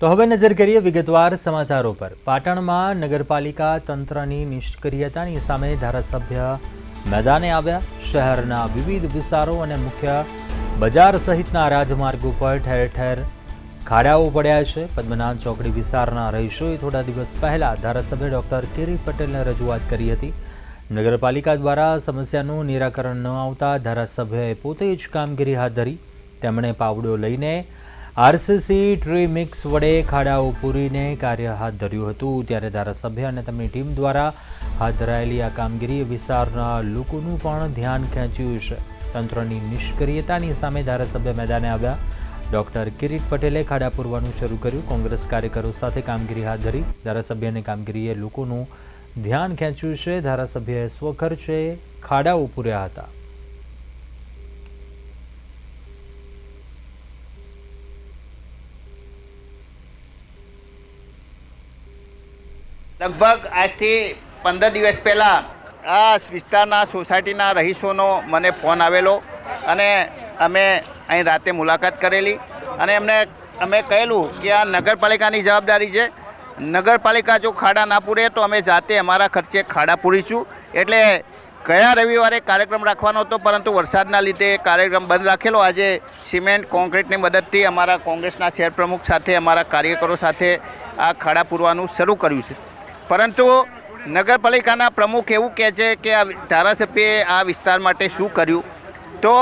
તો હવે નજર કરીએ વિગતવાર સમાચારો પર. પાટણમાં નગરપાલિકા તંત્રની નિષ્ક્રિયતાની સામે ધારાસભ્ય મેદાને આવ્યા. શહેરના વિવિધ વિસ્તારો અને મુખ્ય બજાર સહિતના રાજમાર્ગો પર ઠેર ઠેર ખાડાઓ પડ્યા છે. પદ્મનાથ ચોકડી વિસ્તારના રહીશોએ થોડા દિવસ પહેલા ધારાસભ્ય ડોક્ટર કિરીટ પટેલને રજૂઆત કરી હતી. નગરપાલિકા દ્વારા સમસ્યાનું નિરાકરણ ન આવતા ધારાસભ્યએ પોતે જ કામગીરી હાથ ધરી. તેમણે પાવડો લઈને આરસીસી ટ્રી મિક્સ વડે ખાડાઓ પૂરીને કાર્ય હાથ ધર્યું હતું. ત્યારે ધારાસભ્ય અને તેમની ટીમ દ્વારા હાથ ધરાયેલી આ કામગીરીએ વિસ્તારના લોકોનું પણ ધ્યાન ખેંચ્યું છે. તંત્રની નિષ્ક્રિયતાની સામે ધારાસભ્ય મેદાને આવ્યા. ડોક્ટર કિરીટ પટેલે ખાડા પૂરવાનું શરૂ કર્યું. કોંગ્રેસ કાર્યકરો સાથે કામગીરી હાથ ધરી. ધારાસભ્યની કામગીરીએ લોકોનું ધ્યાન ખેંચ્યું છે. ધારાસભ્યએ સ્વખર્ચે ખાડાઓ પૂર્યા હતા. લગભગ આજથી પંદર દિવસ પહેલાં આ વિસ્તારના સોસાયટીના રહીશોનો મને ફોન આવેલો અને અમે અહીં રાતે મુલાકાત કરેલી અને એમને, અમે કહેલું કે આ નગરપાલિકાની જવાબદારી છે. નગરપાલિકા જો ખાડા ના પૂરે તો અમે જાતે અમારા ખર્ચે ખાડા પૂરીશું એટલે ગયા રવિવારે કાર્યક્રમ રાખવાનો હતો, પરંતુ વરસાદના લીધે કાર્યક્રમ બંધ રાખેલો. આજે સિમેન્ટ, કોન્ક્રીટની મદદથી અમારા કોંગ્રેસના શહેર પ્રમુખ સાથે, અમારા કાર્યકરો સાથે આ ખાડા પૂરવાનું શરૂ કર્યું છે. પરંતુ નગરપાલિકાના પ્રમુખ એવું કહે છે કે આ ધારાસભ્યએ આ વિસ્તાર માટે શું કર્યું? તો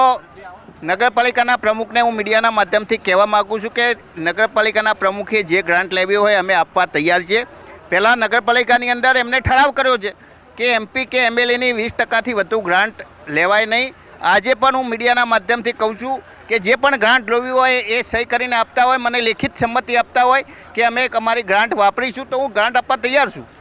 નગરપાલિકાના પ્રમુખને હું મીડિયાના માધ્યમથી કહેવા માગું છું કે નગરપાલિકાના પ્રમુખે જે ગ્રાન્ટ લેવી હોય અમે આપવા તૈયાર છીએ. પહેલાં નગરપાલિકાની અંદર એમને ઠરાવ કર્યો છે કે એમપી કે એમએલએની વીસ ટકાથી વધુ ગ્રાન્ટ લેવાય નહીં. આજે પણ હું મીડિયાના માધ્યમથી કહું છું કે જે પણ ગ્રાન્ટ લેવી હોય એ સહી કરીને આપતા હોય, મને લેખિત સંમતિ આપતા હોય કે અમે અમારી ગ્રાન્ટ વાપરીશું તો હું ગ્રાન્ટ આપવા તૈયાર છું.